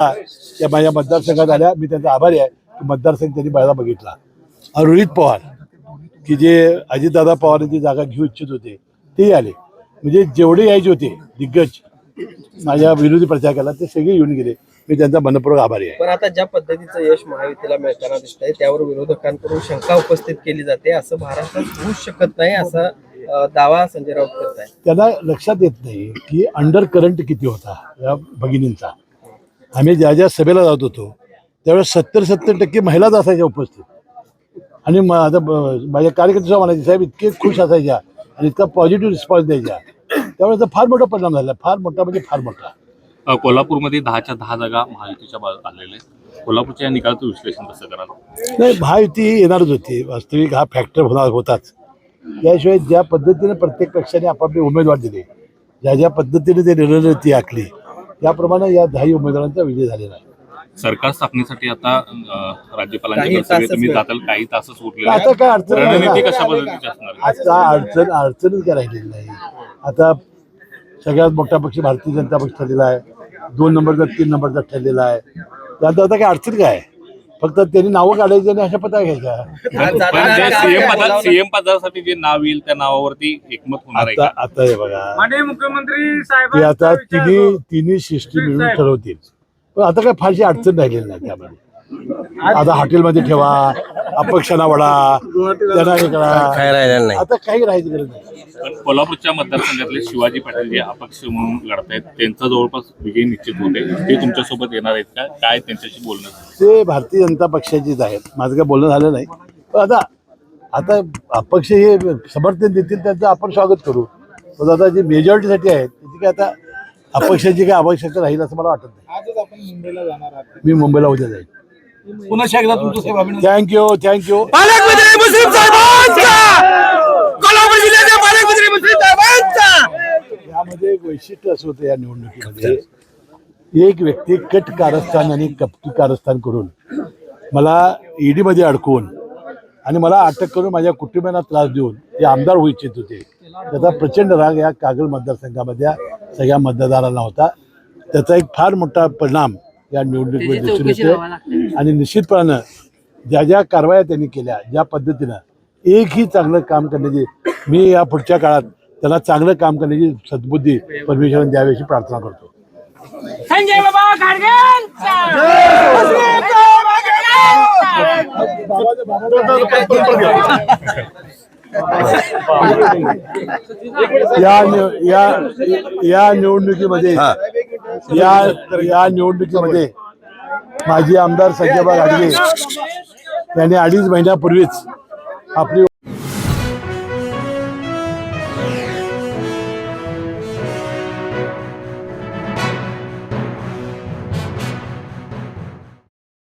त्या माझ्या मतदारसंघात आल्या. मी त्यांचा आभारी आहे. की मतदारसंघ त्यांनी पहिला बघितला. रोहित पवार की जे अजितदादा पवारांची जागा घेऊ इच्छित होते तेही आले. म्हणजे जेवढे यायचे होते दिग्गज माझ्या विरोधी प्रचारकाला ते सगळे येऊन गेले. मी त्यांचा मनपूर्वक आभारी आहे. पण आता ज्या पद्धतीचं यश महायुतीला मिळताना दिसतंय त्यावर विरोधकांकडून शंका उपस्थित केली जाते असं महाराष्ट्रात होऊच शकत नाही असा दावा संजय राऊत करत आहे त्यांना लक्षात येत नाही की अंडर करंट किती होता या भगिनींचा. आम्ही ज्या ज्या सभेला जात होतो त्यावेळेस सत्तर सत्तर टक्के महिलाच असायच्या उपस्थित. आणि म- आता माझ्या कार्यकर्ते म्हणायचे साहेब इतके खुश असायच्या आणि इतका पॉझिटिव्ह रिस्पॉन्स द्यायच्या. त्यावेळेस फार मोठा परिणाम झाला. फार मोठा म्हणजे फार मोठा. कोल्हापूरमध्ये दहाच्या दहा जागा महायुतीच्या बा- आलेल्या कोल्हापूरच्या निकालाचं विश्लेषण कसं कराल? नाही महायुती येणारच होती. वास्तविक हा फॅक्टर होणार होताच. याशिवाय ज्या पद्धतीने प्रत्येक पक्षाने आपापले उमेदवार दिले ज्या ज्या पद्धतीने ते रणनीती आखली त्याप्रमाणे या दहाही उमेदवारांचा विजय झालेला आहे सरकार स्थापनेसाठी आता राज्यपालांच्या काही तुम्ही. जाताल तासच आता. काय अडचण नाही रणनीती ना. कशा पद्धतीची असणार आहे? आता अडचण अडचणच काय राहिलेली नाही आता सगळ्यात मोठा पक्ष भारतीय जनता पक्ष ठरलेला आहे दोन नंबरचा तीन नंबरचा ठरलेला आहे त्यानंतर आता काय अडचण काय आहे? फक्त त्यांनी नावं काढायची आणि अशा पत्ता घ्यायच्या सीएम पदा? सीएम पदासाठी जे नाव येईल त्या नावावरती एकमत होणार आहे आता का? आता हे बघा माननीय मुख्यमंत्री साहेबांचा आता विचार तिन्ही करू. तिन्ही शिष्टी मिळून ठरवतील पण आता काय फारशी अडचण राहिलेली नाही त्यामध्ये आता हॉटेलमध्ये ठेवा अपक्षांना वडा त्यांना हे करा. आता काही राहायची गरज नाही. पण कोल्हापूरच्या मतदारसंघातले शिवाजी पाटील जे अपक्ष म्हणून लढतायत त्यांचा जवळपास विजय निश्चित होते ते तुमच्यासोबत येणार आहेत का? काय त्यांच्याशी बोलणं झालं? ते भारतीय जनता पक्षाचीच आहेत. माझं काय बोलणं झालं नाही. पण आता आता अपक्ष हे समर्थन देतील त्यांचं आपण स्वागत करू. पण आता जे मेजॉरिटीसाठी आहेत त्याची काय आता अपक्षाची काय आवश्यकता राहील असं मला वाटत नाही. आजच आपण मुंबईला जाणार आहात. मी मुंबईला उद्या जाईल. पुन्हा एकदा तुमचं साहेब अभिनंदन. थँक्यू थँक्यू पालकमंत्री मुस्लिम साहेबांचा कोल्हापूर जिल्ह्याचे पालकमंत्री मुस्लिम साहेबांचा यामध्ये एक वैशिष्ट्य असं होतं या निवडणुकीमध्ये. एक व्यक्ती कट कारस्थान आणि कपटी कारस्थान करून मला ईडी मध्ये अडकवून आणि मला अटक करून माझ्या कुटुंबियांना त्रास देऊन जे आमदार होऊ इच्छित होते. त्याचा प्रचंड राग या कागल मतदारसंघामधल्या सगळ्या मतदारांना होता. त्याचा एक फार मोठा परिणाम या निवडणुकीमध्ये दिसून येतो. आणि निश्चितपणानं ज्या ज्या कारवाया त्यांनी केल्या ज्या पद्धतीनं एकही चांगलं काम करण्याची मी या पुढच्या काळात त्यांना चांगलं काम करण्याची सद्बुद्धी परमेश्वराने द्यावी अशी प्रार्थना करतो. संजय बाबा या निव- या या निवडणुकीमध्ये या या निवडणुकीमध्ये माजी आमदार संजयबा गाडगे यांनी अडीच महिन्यापूर्वीच आपली